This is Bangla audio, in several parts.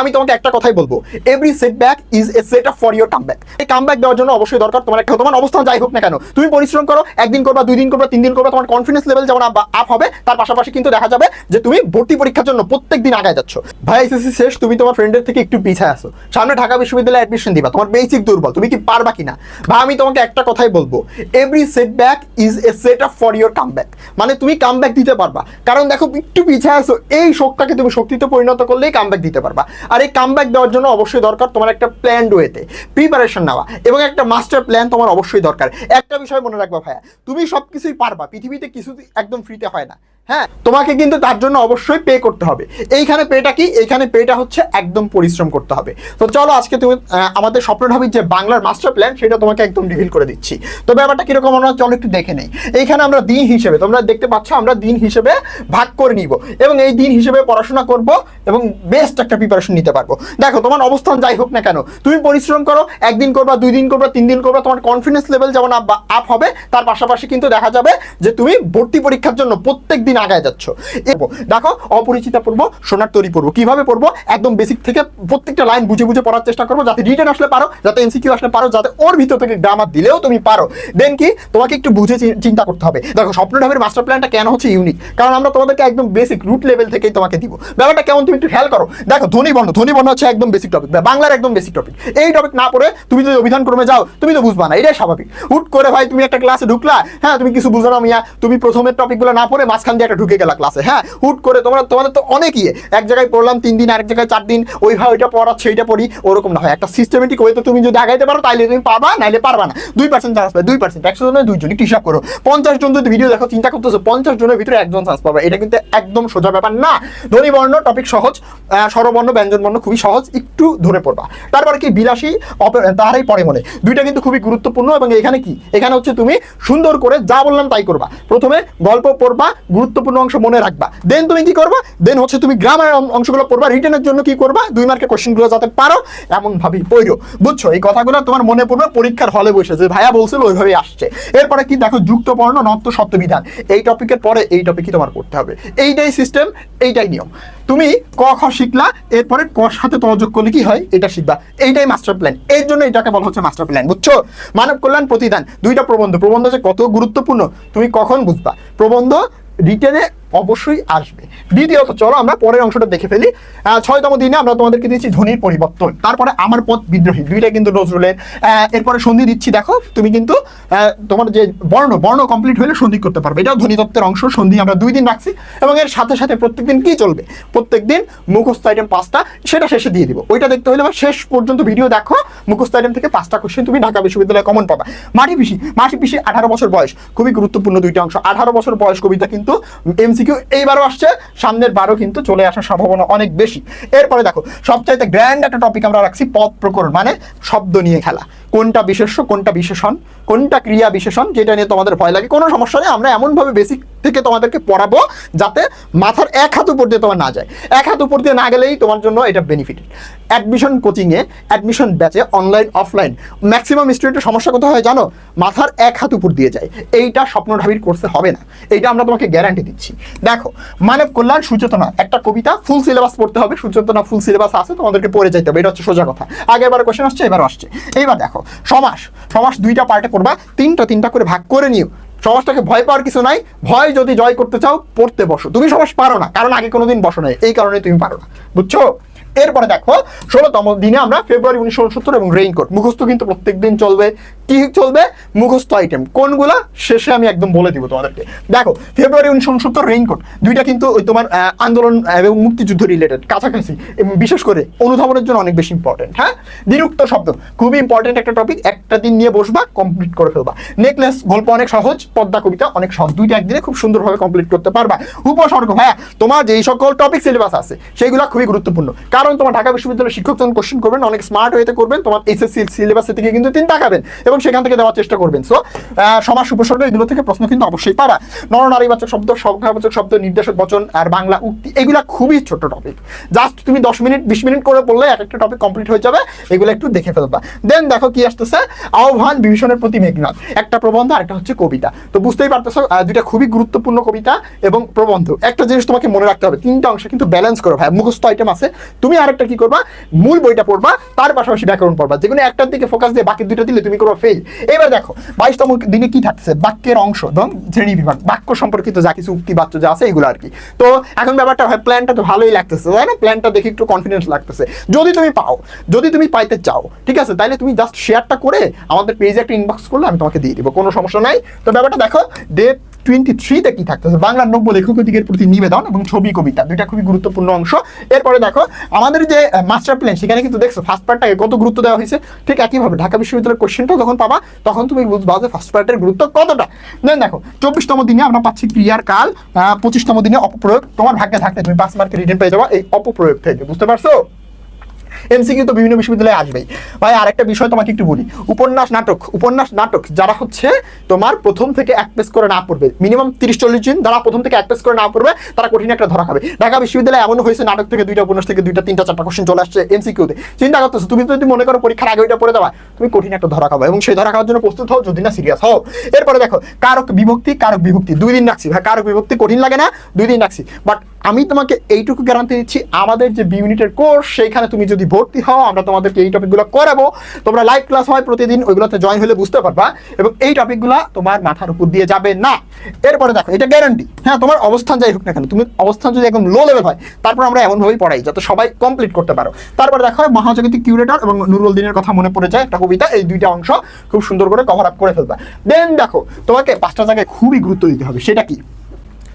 আমি তোমাকে একটা কথাই বলব। Every setback is a set up for your comeback এই কামব্যাক দেওয়ার জন্য অবশ্যই দরকার তোমার একটা তোমার অবস্থান যাই হোক না কেন। তুমি পরিশ্রম করো, একদিন করবা, দুই দিন করবা, তিন দিন করবা, তোমার কনফিডেন্স লেভেল যেমন আপ হবে, তার পাশাপাশি কিন্তু দেখা যাবে যে তুমি ভর্তি পরীক্ষার জন্য প্রত্যেক দিন আগায় যাচ্ছ। ভাই এসএসসি শেষ, তুমি তোমার ফ্রেন্ডের থেকে একটু পিছায় আসো। সামনে ঢাকা বিশ্ববিদ্যালয়ে অ্যাডমিশন দিবা, তোমার বেসিক দুর্বল, তুমি কি পারবা কিনা? ভাই আমি তোমাকে একটা কথাই বলব every setback is a set up for your comeback মানে তুমি কামব্যাক দিতে পারবা। কারণ দেখো, একটু পিছায় আসো, এই শোকটাকে তুমি শক্তিতে পরিণত করলেই কামব্যাক দিতে পারবা। আর এই কামব্যাক দেওয়ার জন্য অবশ্যই দরকার তোমার একটা প্ল্যান ওয়েতে প্রিপারেশন নেওয়া এবং একটা মাস্টার প্ল্যান তোমার অবশ্যই দরকার। একটা বিষয় মনে রাখবা ভাইয়া, তুমি সব কিছুই পারবা, পৃথিবীতে কিছু একদম ফ্রিতে হয় না। হ্যাঁ তোমাকে কিন্তু তার জন্য অবশ্যই পে করতে হবে। এইখানে পেটা কি? এইখানে পেটা হচ্ছে একদম পরিশ্রম করতে হবে। তো চলো আজকে তুমি আমাদের স্বপ্ন ঢাবির যে বাংলার মাস্টার প্ল্যান সেটা তোমাকে একদম রিভিল করে দিচ্ছি। তো ব্যাপারটা কীরকম আমরা চলো একটু দেখে নেই। এইখানে আমরা দিন হিসেবে, তোমরা দেখতে পাচ্ছ আমরা দিন হিসেবে ভাগ করে নিব এবং এই দিন হিসেবে পড়াশোনা করব এবং বেস্ট একটা প্রিপারেশন নিতে পারব। দেখো, তোমার অবস্থান যাই হোক না কেন, তুমি পরিশ্রম করো, একদিন করবা, দুই দিন করবা, তিন দিন করবা, তোমার কনফিডেন্স লেভেল যেমন আপ হবে, তার পাশাপাশি কিন্তু দেখা যাবে যে তুমি ভর্তি পরীক্ষার জন্য প্রত্যেক দিন আগায় যাচ্ছ। দেখো অপরিচিতা পড়ব সোনার তৈরি পড়ব। কীভাবে পড়ব? একদম বেসিক থেকে প্রত্যেকটা লাইন বুঝে বুঝে পড়ার চেষ্টা করব, যাতে রিটার্ন আসলে পারো, যাতে এমসিকিউ আসলে পারো, যাতে ওর ভিতর থেকে গ্রামার দিলেও তুমি পারো। দেন কি? তোমাকে একটু বুঝে চিন্তা করতে হবে। দেখো, স্বপ্ন ঢাবের মাস্টার প্ল্যানটা কেন হচ্ছে ইউনিক কারণ আমরা তোমাদেরকে একদম বেসিক রুট লেভেল থেকেই তোমাকে দিব। ব্যাপারটা কেমন তুমি একটু খেয়াল করো। দেখো, ধ্বনি বর্ণ। ধ্বনি বর্ণ হচ্ছে একদম বেসিক টপিক বাংলার একদম বেসিক টপিক এই টপিক না পড়ে তুমি যদি অভিধান ক্রমে যাও, তুমি তো বুঝবা না। এটাই স্বাভাবিক। হুট করে ভাই তুমি একটা ক্লাসে ঢুকলা। হ্যাঁ তুমি কিছু বুঝো না মিয়া। তুমি প্রথমের টপিকগুলো না পড়ে মাঝখান দিয়ে একটা ঢুকে গেলা ক্লাসে হ্যাঁ হুট করে তোমরা তোমাদের তো অনেক ইয়ে। এক জায়গায় পড়লাম, তিন দিন, আরেক জায়গায় চার দিন, ওইভাবে ওইটা পড়াচ্ছে এইটা পড়ি, ওরকম না হয়। একটা সিস্টেমেটিক ওয়েতে তুমি যদি আগাইতে পারো, তাইলে তুমি পারবা নাইলে পারবা না। দুই পার্সেন্ট চান্স পাবে, দুই পার্সেন্ট একশো জনের দুইজন, একটু হিসাব করো। পঞ্চাশ জন যদি ভিডিও দেখো, চিন্তা করতেছো, পঞ্চাশ জনের ভিতরে একজন চান্স পাবে। এটা কিন্তু একদম সোজা ব্যাপার না। ধ্বনি বর্ণ টপিক সহজ স্বরবর্ণ ব্যঞ্জন বর্ণ খুবই সহজ, একটু ধরে পড়বা। তারপরে কি, বিলাসী তাহারাই পরে মনে। দুইটা কিন্তু খুবই গুরুত্বপূর্ণ, এবং এখানে কি? এখানে হচ্ছে তুমি সুন্দর করে যা বললাম তাই করবা। প্রথমে গল্প পড়বা গুরুত্বপূর্ণ অংশ মনে রাখবা। দেন তুমি কি করবা? দেন হচ্ছে তুমি গ্রামার অংশগুলো পড়বা রিটেনের জন্য কি করবা? দুই মার্কের কোশ্চেনগুলো যাতে পারো এমন ভাবেই পড়ো। বুঝছ? এই কথাগুলো তোমার মনে পড়বে, পরীক্ষার হলে বসে যে ভাইয়া বলছিল, ওইভাবেই আসছে। এরপরে কি দেখো যুক্ত বর্ণ নত্ব সত্যবিধান। এই টপিকের পরে এই টপিকই তোমার পড়তে হবে। এইটাই সিস্টেম এইটাই নিয়ম। তুমি ক, খ শিখলা, এরপরে ক সাথে তযোগ করলে কি হয়? এটা শিখবা। এইটাই মাস্টার প্ল্যান এর জন্য এটাকে বলা হচ্ছে মাস্টার প্ল্যান বুঝছ? মানব কল্যাণ প্রতিদান। দুইটা প্রবন্ধ। প্রবন্ধ যে কত গুরুত্বপূর্ণ, তুমি কখন বুঝবা? প্রবন্ধ রিটেনে অবশ্যই আসবে। দ্বিতীয়ত চলো আমরা পরের অংশটা দেখে ফেলি। ছয়তম দিনে আমরা তোমাদেরকে দিচ্ছি ধ্বনির পরিবর্তন। তারপরে আমার পথ বিদ্রোহী দুইটা কিন্তু নজরুলের এরপরে সন্ধি দিচ্ছি, দেখো, তুমি কিন্তু তোমার যে বর্ণ বর্ণ কমপ্লিট হলে সন্ধি করতে পারবে। এটাও ধ্বনিতত্ত্বের অংশ, সন্ধি আমরা দুই দিন রাখছি। এবং এর সাথে সাথে প্রত্যেকদিন কি চলবে? প্রত্যেকদিন মুখস্থ আইটেম পাঁচটা, সেটা শেষে দিয়ে দিব। ওইটা দেখতে হলে বা শেষ পর্যন্ত ভিডিও দেখো। মুখস্থ আইটেম থেকে পাঁচটা কোশ্চেন তুমি ঢাকা বিশ্ববিদ্যালয়ে কমন পাবা। মাটি পিসি মাটি পিসি আঠারো বছর বয়স, খুবই গুরুত্বপূর্ণ দুইটা অংশ। আঠারো বছর বয়স কবিতা কিন্তু এমসিকিউ এইবারও আসছে। সামনের বারও কিন্তু চলে আসার সম্ভাবনা অনেক বেশি। এরপরে দেখো, সবচাইতে গ্র্যান্ড একটা টপিক আমরা রাখছি পথ প্রকরণ মানে শব্দ নিয়ে খেলা। কোনটা বিশেষ্য, কোনটা বিশেষণ, কোনটা ক্রিয়া বিশেষণ, যেটা নিয়ে তোমাদের ভয় লাগে। কোনো সমস্যা নেই, আমরা এমনভাবে বেসিক থেকে তোমাদেরকে পড়াবো যাতে মাথার এক হাত উপর দিয়ে তোমার না যায়। এক হাত উপর দিয়ে না গেলেই তোমার জন্য এটা বেনিফিট অ্যাডমিশন কোচিংয়ে অ্যাডমিশন ব্যাচে অনলাইন অফলাইন ম্যাক্সিমাম স্টুডেন্টের সমস্যা কোথায় হয় জানো? মাথার এক হাত উপর দিয়ে যায়। এইটা স্বপ্ন ঢাবির কোর্সে হবে না। এইটা আমরা তোমাকে গ্যারান্টি দিচ্ছি। দেখো, মানব কল্যাণ সুচেতনা। একটা কবিতা ফুল সিলেবাস পড়তে হবে। সুচেতনা ফুল সিলেবাস আছে, তোমাদেরকে পড়ে যেতে হবে। এটা হচ্ছে সোজা কথা। আগেরবার কোশ্চেন আসছে এবার আসছে। এইবার দেখো, সমাস। সমাস দুইটা পার্টে করবা তিনটা তিনটা করে ভাগ করে নিও। সমাজটাকে ভয় পাওয়ার কিছু নাই। ভয় যদি জয় করতে চাও, পড়তে বসো। তুমি সমাজ পারো না, কারণ আগে কোনোদিন বসো নাই। এই কারণে তুমি পারো না। বুঝছ? এরপরে দেখো, ষোলোতম দিনে আমরা ফেব্রুয়ারি উনিশশো উনসত্তর এবং রেইনকোট মুখস্থ কিন্তু প্রত্যেক দিন চলবে। কি চলবে? মুখস্থ আইটেম কোনগুলা? শেষে আমি একদম বলে দিব তোমাদেরকে। দেখো ফেব্রুয়ারি উনিশশো উনসত্তর রেইনকোট দুইটা কিন্তু ওই তোমার আন্দোলন এবং মুক্তিযুদ্ধ রিলেটেড কাছাকাছি। বিশেষ করে অনুধাবনের জন্য অনেক বেশি ইম্পর্টেন্ট হ্যাঁ? নিরুক্ত শব্দ। খুবই ইম্পর্টেন্ট একটা টপিক একটা দিন নিয়ে বসবা কমপ্লিট করে ফেলবা। নেকলেস গল্প অনেক সহজ, পদ্মা, কবিতা অনেক সহজ। দুইটা একদিনে খুব সুন্দরভাবে কমপ্লিট করতে পারবা। উপসর্গ হ্যাঁ তোমার যেই সকল টপিক সিলেবাস আছে, সেইগুলো খুবই গুরুত্বপূর্ণ। কারণ তোমার ঢাকা বিশ্ববিদ্যালয়ের শিক্ষক যখন কোশ্চেন করবেন, অনেক স্মার্ট ওয়েতে করবেন, তোমার এসএসসি সিলেবাস থেকে কিন্তু তিনি তাকাবেন এবং সেখান থেকে দেওয়ার চেষ্টা করবেন। সো সমাজ উপসর্গ এগুলো থেকে প্রশ্ন কিন্তু অবশ্যই পারা। নরনারীবাচক শব্দ, সংখ্যাবাচক শব্দ, নির্দেশক বচন আর বাংলা উক্তি, এগুলা খুবই ছোট টপিক জাস্ট তুমি দশ মিনিট, বিশ মিনিট করে পড়লে এক একটা টপিক কমপ্লিট হয়ে যাবে, এগুলো একটু দেখে ফেলবা। দেন দেখো কি আসতেছে, আহ্বান বিভীষণের প্রতি মেঘনাথ একটা প্রবন্ধ আর একটা হচ্ছে কবিতা। তো বুঝতেই পারতেছো দুইটা খুবই গুরুত্বপূর্ণ কবিতা এবং প্রবন্ধ। একটা জিনিস তোমাকে মনে রাখতে হবে, তিনটা অংশ কিন্তু ব্যালেন্স করো ভাই, মুখস্থ আইটেম আছে। তুমি তুমি আরেকটা কি করবা? মূল বইটা পড়বা, তার পাশাপাশি ব্যাকরণ পড়বা। যেগুলো একটার দিকে ফোকাস দিয়ে বাকি দুটো দিলে তুমি করবা ফেল এবার দেখো, বাইশতম দিনে কি থাকছে বাক্যের অংশ এবং শ্রেণি বিভাগ, বাক্য সম্পর্কিত যা কিছু উক্তি বাচ্চ যা আছে এগুলো আর কি তো এখন ব্যাপারটা হয় প্ল্যানটা তো ভালোই লাগতেছে, তাই না? প্ল্যানটা দেখে একটু কনফিডেন্স লাগতেছে। যদি তুমি পাও, যদি তুমি পাইতে চাও, ঠিক আছে? তাহলে তুমি জাস্ট শেয়ারটা করে আমাদের পেজে একটা ইনবক্স করলে আমি তোমাকে দিয়ে দিব, কোনো সমস্যা নাই। তো ব্যাপারটা দেখো ডেট টোয়েন্টি থ্রিতে থাকতেছে? বাংলার নব্য লেখক দিকের প্রতি নিবেদন এবং ছবি কবিতা, দুইটা খুবই গুরুত্বপূর্ণ অংশ। এরপরে দেখো, আমাদের যে মাস্টার প্ল্যান সেখানে কিন্তু দেখছ ফার্স্ট পার্টটাকে কত গুরুত্ব দেওয়া হয়েছে? ঠিক একইভাবে ঢাকা বিশ্ববিদ্যালয়ের কোশ্চেনটাও যখন পাবা, তখন তুমি বুঝবা যে ফার্স্ট পার্টের গুরুত্ব কতটা। দেন দেখো, চব্বিশতম দিনে আমরা পাচ্ছি ক্রিয়ার কাল পঁচিশতম দিনে অপপ্রয়োগ। তোমার ভাগ্যে থাকলে তুমি পাঁচ মার্কের রিটার্ন পেয়ে যাবা এই অপপ্রয়োগ থেকে, বুঝতে পারছ? এমসিকিউ তো বিভিন্ন বিশ্ববিদ্যালয়ে আসবেই। ভাই, আরেকটা বিষয় তোমাকে একটু বলি। উপন্যাস, নাটক। উপন্যাস, নাটক যারা হচ্ছে তোমার প্রথম থেকে এক পেজ করে না পড়বে, মিনিমাম তিরিশ চল্লিশ জন যারা প্রথম থেকে এক পেজ করে না পড়বে, তারা কঠিন একটা ধরা খাবে। ঢাকা বিশ্ববিদ্যালয়ে এমন হয়েছে, নাটক থেকে দুইটা, উপন্যাস থেকে দুইটা, তিনটা, চারটা কোশ্চেন চলে আসছে এমসিকিউতে। চিন্তা করতেছো, তুমি যদি মনে করো পরীক্ষার আগে ওইটা পড়ে দেওয়া তুমি কঠিন একটা ধরা খাবে এবং সেই ধরা খাওয়ার জন্য প্রস্তুত হও, যদি না সিরিয়াস হও। এরপরে দেখো, কারক বিভক্তি কারক বিভক্তি। দুই দিন রাখছি, ভাই, কারক বিভক্তি কঠিন লাগে না, দুই দিন রাখছি। বাট আমি তোমাকে এইটুকু গ্যারান্টি দিচ্ছি, আমাদের যে বি ইউনিটের কোর্স সেইখানে তুমি যদি ভর্তি হও, আমরা তোমাদেরকে এই টপিকগুলো করাবো। তোমরা লাইভ ক্লাস হয় প্রতিদিন, ওইগুলোতে জয়েন হলে বুঝতে পারবা এবং এই টপিকগুলো তোমার মাথার উপর দিয়ে যাবে না। এরপরে দেখো, এটা গ্যারান্টি হ্যাঁ তোমার অবস্থান যাই হোক না কেন, তুমি অবস্থান যদি একদম লো লেভেল হয়, তারপর আমরা এমনভাবেই পড়াই, যাতে সবাই কমপ্লিট করতে পারো। তারপরে দেখো, মহাজাগতিক কিউরেটর এবং নুরুল দিনের কথা মনে পড়ে যায়, একটা কবিতা, এই দুইটা অংশ খুব সুন্দর করে কভার আপ করে ফেলবা। দেন দেখো, তোমাকে পাঁচটা জায়গায় খুবই গুরুত্ব দিতে হবে, সেটা কি?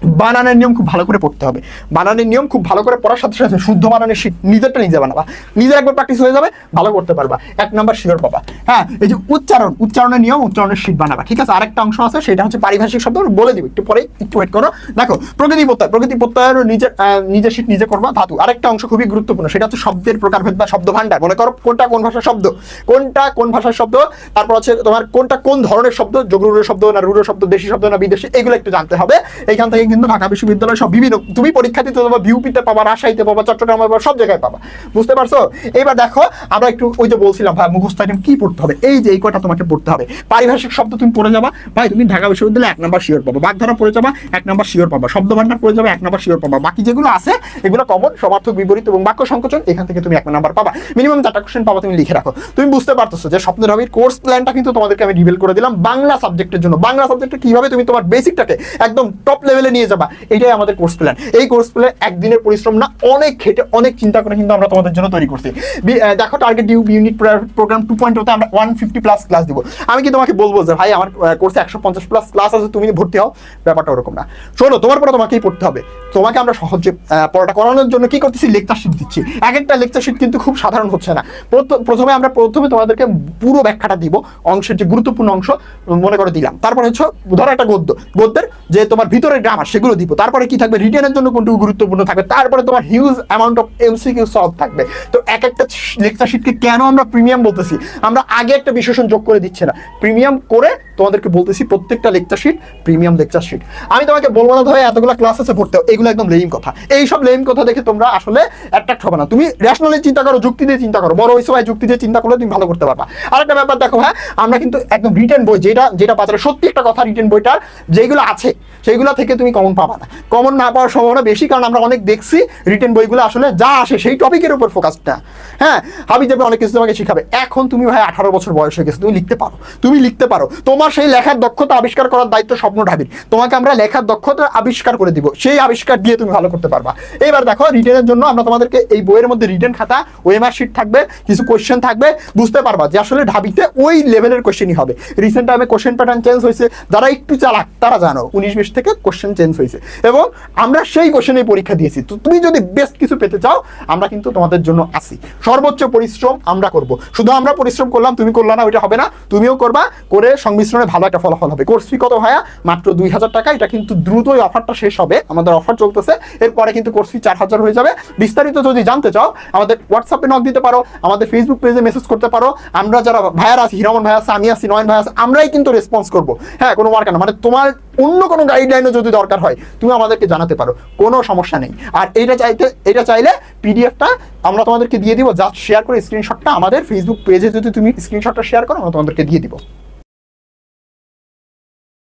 বানানের নিয়ম খুব ভালো করে পড়তে হবে। বানানের নিয়ম খুব ভালো করে পড়ার সাথে সাথে শুদ্ধ বানানের শীত নিজেরটা নিজে বানাবা। নিজের একবার প্র্যাকটিস হয়ে যাবে, ভালো করতে পারবা। এক নাম্বার শিওর পাবা। হ্যাঁ এই যে উচ্চারণ, উচ্চারণের নিয়ম, উচ্চারণের শীত বানাবা। ঠিক আছে? আরেকটা অংশ আছে, সেটা হচ্ছে পারিভাষিক শব্দ বলে দিব। একটু পরে, একটু ওয়েট করো। দেখো, প্রকৃতি প্রত্যয়, প্রকৃতি প্রত্যয়ের নিজের নিজের শীত নিজে করবা, ধাতু। আরেকটা অংশ খুবই গুরুত্বপূর্ণ, সেটা হচ্ছে শব্দের প্রকারভেদ বা শব্দ ভান্ডার মনে করো, কোনটা কোন ভাষার শব্দ? কোনটা কোন ভাষার শব্দ? তারপর হচ্ছে তোমার কোনটা কোন ধরনের শব্দ? যোগরুরের শব্দ না রুরের শব্দ, দেশি শব্দ না বিদেশি? এগুলো একটু জানতে হবে। এইখান থেকে কিন্তু ঢাকা বিশ্ববিদ্যালয় সব বিভিন্ন, তুমি পরীক্ষা দিতে পাবা ভিউপিতে পাবা, রাজশাহীতে পাবা, চট্টগ্রামে পাবা, সব জায়গায় পাবা। বুঝতে পারছ? এবার দেখো, আমরা একটু ওই যে বলছিলাম, ভাই, মুখস্থ আইটেম কি পড়তে হবে? এই যে এই কটা তোমাকে পড়তে হবে। পারিভাষিক শব্দ তুমি পড়ে যাবা। ভাই, তুমি ঢাকা বিশ্ববিদ্যালয়ে এক নাম্বার শিওর পাবা। বাগধারা পড়ে যাবা, এক নাম্বার শিওর পাবা। শব্দ ভান্ডার পড়ে যাবা, এক নাম্বার শিওর পাবা। বাকি যেগুলো আছে, এগুলো কমন সমার্থক, বিপরীত এবং বাক্য সংকোচন, এখান থেকে তুমি এক নাম্বার পাবা। মিনিমাম চারটা কোশ্চেন পাবা, তুমি লিখে রাখো। তুমি বুঝতে পারতেছো যে স্বপ্নের রবির কোর্স প্ল্যানটা কিন্তু তোমাদেরকে আমি রিভিল করে দিলাম বাংলা সাবজেক্টের জন্য। বাংলা সাবজেক্টে কীভাবে তুমি তোমার বেসিকটাকে একদম টপ লেভেলে নিয়ে যাবা। এটাই আমাদের কোর্স প্ল্যান এই কোর্স প্ল্যান একদিনের পরিশ্রম না, অনেক খেটে, অনেক চিন্তা করে কিন্তু আমরা তোমাদের জন্য তৈরি করছি। দেখো target you unit programme two point ওতে আমরা ওয়ান ফিফটি প্লাস ক্লাস দিব। আমি কি তোমাকে বলব যে, ভাই, আমার কোর্সে একশো পঞ্চাশ প্লাস ক্লাস আছে, তুমি ভর্তি হও। ব্যাপারটা ওরকম না। শোনো, তোমার পরে তোমাকেই পড়তে হবে। তোমাকে আমরা সহজে পড়াটা করানোর জন্য কি করতেছি? লেকচার শিট দিচ্ছি। এক একটা লেকচার শিট কিন্তু খুব সাধারণ হচ্ছে না। প্রথমে আমরা প্রথমে তোমাদেরকে পুরো ব্যাখ্যাটা দিব, অংশের যে গুরুত্বপূর্ণ অংশ, মনে করে দিলাম। তারপরে হচ্ছে, ধরো একটা গদ্য। গদ্যের যে তোমার ভিতরে গ্রামার সেগুলো দিব। তারপরে কি থাকবে? রিটেনের জন্য কোনটুকু গুরুত্বপূর্ণ থাকবে? তারপরে তোমার huge amount of MCQ solve থাকবে। তো এক একটা লেকচার শিটকে কেন আমরা প্রিমিয়াম বলতেছি? আমরা আগে একটা বিশ্লেষণ যোগ করে দিচ্ছি না। প্রিমিয়াম করে তোমাদেরকে বলতেছি প্রত্যেকটা lecture sheet premium lecture sheet আমি তোমাকে বলব না ভাই এতগুলো ক্লাস আছে পড়তে, এগুলো একদম লেম কথা। এই সব লেম কথা দেখে তোমরা আসলে অ্যাট্রাক্ট হবে না। তুমি রেশনালি চিন্তা করো, যুক্তি দিয়ে চিন্তা করো। বড় হয়েছে ভাই, যুক্তি দিয়ে চিন্তা করলে তুমি ভালো করতে পারবা। আরেকটা ব্যাপার দেখো হ্যাঁ আমরা কিন্তু একদম রিটেন বই, যেটা যেটা বাজারে সত্যি একটা কথা রিটেন বইটার যেগুলো আছে সেইগুলো থেকে তুমি কমন পাবা না। কমন না পাওয়ার সম্ভাবনা বেশি, কারণ আমরা অনেক দেখছি রিটেন বইগুলো আসলে যা আসে সেই টপিকের উপর ফোকাসটা হ্যাঁ হাবি যাবে অনেক কিছু তোমাকে শিখাবে। এখন তুমি ভাই আঠারো বছর বয়স হয়ে গেছে, তুমি লিখতে পারো। তুমি লিখতে পারো। তোমার সেই লেখার দক্ষতা আবিষ্কার করার দায়িত্ব স্বপ্ন ঢাবির। তোমাকে আমরা লেখার দক্ষতা আবিষ্কার করে দিব। সেই আবিষ্কার দিয়ে তুমি ভালো করতে পারবা। এবার দেখো রিটেনের জন্য আমরা তোমাদেরকে এই বইয়ের মধ্যে রিটেন খাতা ওয়েমার শিট থাকবে, কিছু কোশ্চেন থাকবে। বুঝতে পারবা যে আসলে ঢাবিতে ওই লেভেলের কোশ্চেনই হবে। রিসেন্ট টাইমে কোশ্চেন প্যাটার্ন চেঞ্জ হয়েছে। যারা একটু চালাক, তারা জানো, উনিশ, বিশ থেকে কোশ্চেন চেঞ্জ হয়েছে। এবং আমরা সেই কোশ্চেনেই পরীক্ষা দিয়েছি। তো তুমি যদি বেস্ট কিছু পেতে চাও, আমরা কিন্তু তোমাদের জন্য আসি সর্বোচ্চ পরিশ্রম আমরা করব। শুধু আমরা পরিশ্রম করলাম, তুমি করলা না, ওইটা হবে না। তুমিও করবা, করে সংমিশ্রণে ভালো একটা ফলাফল হবে। কোর্স ফি কত ভাইয়া? মাত্র দুই হাজার টাকা। এটা কিন্তু দ্রুত ওই অফারটা শেষ হবে। আমাদের অফার চলতেছে। এরপরে কিন্তু কোর্স ফি চার হাজার হয়ে যাবে। বিস্তারিত যদি জানতে চাও, আমাদের হোয়াটসঅ্যাপে নক দিতে পারো, আমাদের ফেসবুক পেজে মেসেজ করতে পারো। আমরা যারা ভাইয়ার আছি, হিরমন ভাই আছে, আমি আছি, নয়ন ভাই আছে, আমরাই কিন্তু রেসপন্স করব। হ্যাঁ কোনো মার্কা না। মানে তোমার অন্য কোনো গাইডলাইনও যদি দরকার হয়, তুমি আমাদেরকে জানাতে পারো। কোনো সমস্যা নেই। আর এইটা চাইতে এটা চাইলে পিডিএফটা আমরা তোমাদেরকে দিয়ে দিব। জাস্ট শেয়ার করে স্ক্রিনশটটা আমাদের ফেসবুক পেজে যদি তুমি স্ক্রিনশটটা শেয়ার করো, আমরা তোমাদেরকে দিয়ে দিব।